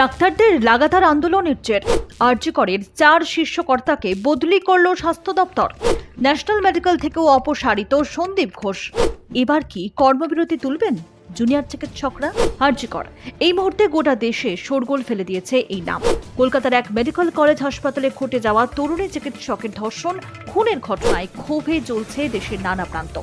ডাক্তারদের লাগাতার আন্দোলনের জের। আরজিকরের চার শীর্ষকর্তাকে বদলি করল স্বাস্থ্য দপ্তর। ন্যাশনাল মেডিকেল থেকেও অপসারিত সন্দীপ ঘোষ। এবার কি কর্মবিরতি তুলবেন? জুনিয়র চিকিৎসকরা আরজিকর। এই মুহূর্তে গোটা দেশে শোরগোল ফেলে দিয়েছে এই নাম। কলকাতার এক মেডিকেল কলেজ হাসপাতালে ঘটে যাওয়া তরুণী চিকিৎসকের ধর্ষণ, খুনের ঘটনায় ক্ষোভে জ্বলছে দেশের নানা প্রান্ত।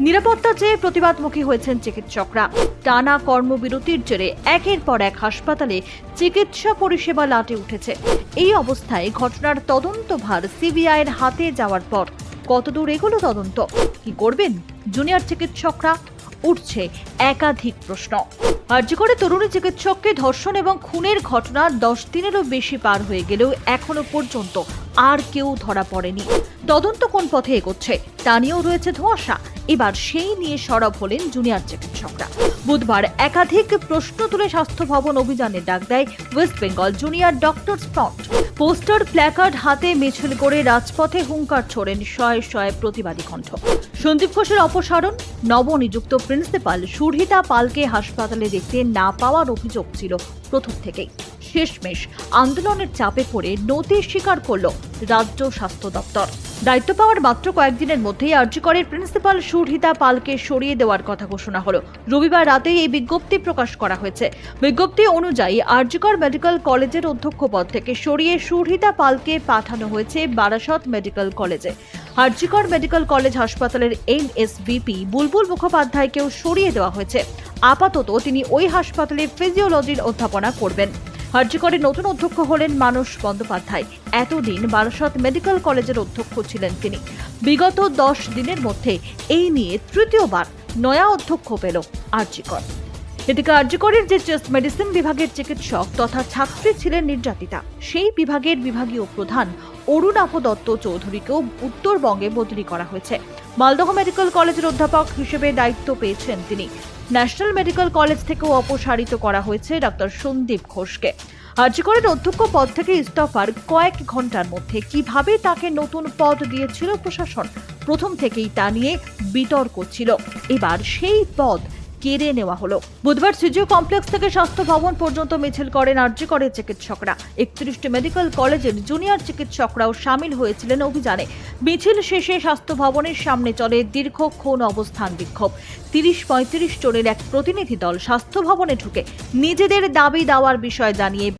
নিরাপত্তা চেয়ে প্রতিবাদমুখী হয়েছেন চিকিৎসকরা। টানা কর্মবিরতির জেরে একের পর এক হাসপাতালে চিকিৎসা পরিষেবা লাটে উঠেছে। এই অবস্থায় ঘটনার তদন্ত ভার সিবিআইয়ের হাতে যাওয়ার পর কতদূর এগোলো তদন্ত? কি করবেন? জুনিয়র চিকিৎসকরা উঠছে একাধিক প্রশ্ন। আর্যকরে তরুণী চিকিৎসককে ধর্ষণ এবং খুনের ঘটনা দশ দিনেরও বেশি পার হয়ে গেলেও এখনও পর্যন্ত আর কেউ ধরা পড়েনি। তদন্ত কোন পথে এগোচ্ছে, তা নিয়েও রয়েছে ধোঁয়াশা। এবার সেই নিয়ে সরব হলেন জুনিয়র চিকিৎসকরা। বুধবার একাধিক প্রশ্ন তুলে স্বাস্থ্য ভবন অভিযানের ডাক দেয় West Bengal junior doctors front poster placard হাতে মিছিল করে রাজপথে হুঙ্কার ছোড়েন শয়ে শয়ে প্রতিবাদী কণ্ঠ। সন্দীপ ঘোষের অপসারণ, নবনিযুক্ত প্রিন্সিপাল সুরহিতা পালকে হাসপাতালে দেখতে না পাওয়ার অভিযোগ ছিল প্রথম থেকেই। শেষমেশ আন্দোলনের চাপে পড়ে নতি স্বীকার করল রাজ্য স্বাস্থ্য দপ্তর। দায়িত্ব পাওয়ার মাত্র কয়েকদিনের মধ্যেই আর্যিকরের প্রিন্সিপাল সুরহিতা পালকে সরিয়ে দেওয়ার কথা ঘোষণা হলো। রবিবার রাতেই এই বিজ্ঞপ্তি প্রকাশ করা হয়েছে। বিজ্ঞপ্তি অনুযায়ী আর্যিকর মেডিকেল কলেজের অধ্যক্ষ পদ থেকে সরিয়ে সুরহিতা পালকে পাঠানো হয়েছে বারাসত মেডিকেল কলেজে। আর্যিকর মেডিকেল কলেজ হাসপাতালের এনএসবিপি বুলবুল মুখোপাধ্যায়কেও সরিয়ে দেওয়া হয়েছে। আপাতত তিনি ওই হাসপাতালে ফিজিওলজির অধ্যাপনা করবেন। হার্জিকরের নতুন অধ্যক্ষ হলেন মানস বন্দ্যোপাধ্যায়। এতদিন বারাসত মেডিকেল কলেজের অধ্যক্ষ ছিলেন তিনি। বিগত দশ দিনের মধ্যে এই নিয়ে তৃতীয়বার নয়া অধ্যক্ষ পেল আর্জিকর এদিকে আর্যকরের যে চেস্ট মেডিসিন বিভাগের চিকিৎসক তথা ছাত্রী ছিলেন নির্যাতিতা, সেই বিভাগের বিভাগীয় প্রধান অরুণাভ দত্ত চৌধুরীকেও উত্তরবঙ্গে বদলি করা হয়েছে। মালদহ মেডিকেল কলেজের অধ্যাপক হিসেবে দায়িত্ব পেয়েছেন তিনি। ন্যাশনাল মেডিকেল কলেজ থেকেও অপসারিত করা হয়েছে ডক্টর সন্দীপ ঘোষকে। আর্যকরের অধ্যক্ষ পদ থেকে ইস্তফার কয়েক ঘণ্টার মধ্যে কীভাবে তাকে নতুন পদ দিয়েছিল প্রশাসন? প্রথম থেকেই তা নিয়ে বিতর্ক ছিল। এবার সেই পদ কেড়ে নেওয়া হলো। বুধবার সিজিও কমপ্লেক্স থেকে স্বাস্থ্য ভবন পর্যন্ত মিছিল করেন আর্যকরের চিকিৎসকরা। একত্রিশটি মেডিকেল কলেজের জুনিয়র চিকিৎসকরাও সামিল হয়েছিলেন অভিযানে। মিছিল শেষে স্বাস্থ্য ভবনের সামনে চলে দীর্ঘক্ষণ অবস্থান বিক্ষোভ। তিরিশ পঁয়ত্রিশ জনের এক প্রতিনিধি দল স্বাস্থ্য ভবনে ঢুকে নিজেদের দাবি দেওয়ার বিষয় জানিয়ে